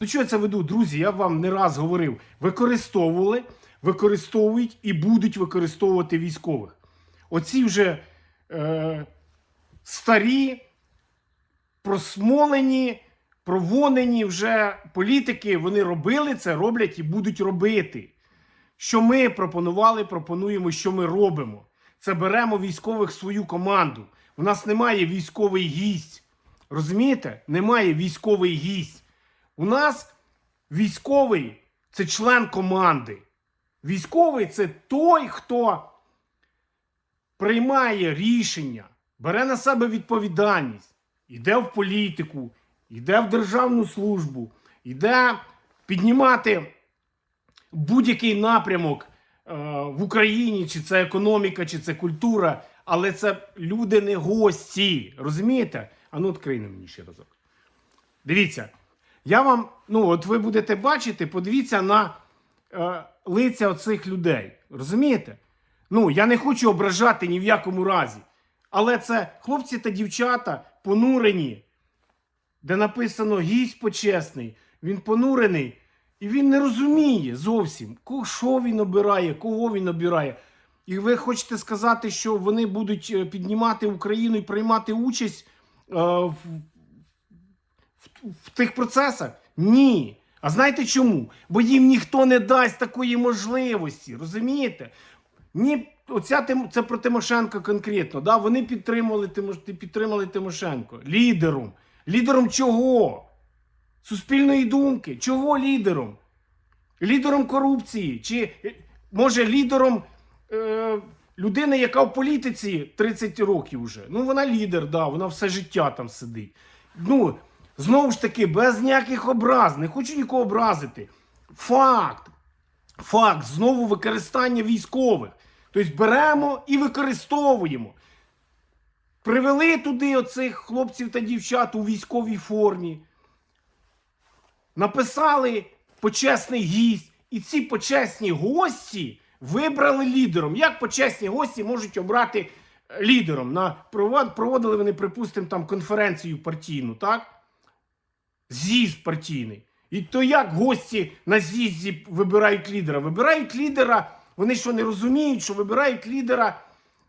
До чого я це веду, друзі? Я вам не раз говорив: використовували, використовують і будуть використовувати військових. Оці вже е, старі, просмолені, провонені вже політики, вони робили це, роблять і будуть робити. Що ми пропонували, пропонуємо, що ми робимо. Це беремо військових в свою команду. У нас немає військовий гість. Розумієте? Немає військовий гість. У нас військовий це член команди. Військовий це той, хто приймає рішення, бере на себе відповідальність, йде в політику, йде в державну службу, йде піднімати будь-який напрямок е, в Україні, чи це економіка, чи це культура, але це люди не гості. Розумієте? А ну відкрийте мені ще разок. Дивіться, я вам, ну, от ви будете бачити, подивіться на е, лиця оцих людей. Розумієте? Ну, я не хочу ображати ні в якому разі. Але це хлопці та дівчата понурені, де написано гість почесний, він понурений, і він не розуміє зовсім, що він обирає, кого він обирає. І ви хочете сказати, що вони будуть е, піднімати Україну і приймати участь е, в, в, тих процесах? Ні. А знаєте чому? Бо їм ніхто не дасть такої можливості, розумієте? Ні, оця це про Тимошенко конкретно. Да? Вони підтримали, підтримали Тимошенко лідером. Лідером чого? Суспільної думки. Чого лідером? Лідером корупції? Чи може лідером е, людини, яка в політиці 30 років вже? Ну, вона лідер, да, вона все життя там сидить. Ну, знову ж таки, без ніяких образ, не хочу нікого образити. Факт. Факт знову використання військових. Тобто беремо і використовуємо. Привели туди оцих хлопців та дівчат у військовій формі. Написали почесний гість, і ці почесні гості вибрали лідером. Як почесні гості можуть обрати лідером? На, проводили вони, припустимо, там конференцію партійну, так? З'їзд партійний. І то як гості на з'їзді вибирають лідера? Вибирають лідера, вони що не розуміють, що вибирають лідера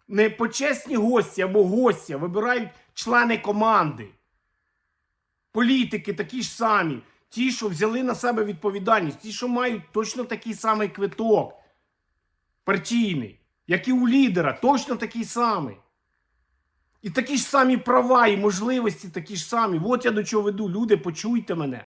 не почесні гості або гості, а вибирають члени команди. Політики такі ж самі, ті, що взяли на себе відповідальність, ті, що мають точно такий самий квиток партійний, як і у лідера, точно такий самий. І такі ж самі права і можливості такі ж самі. От я до чого веду. Люди, почуйте мене.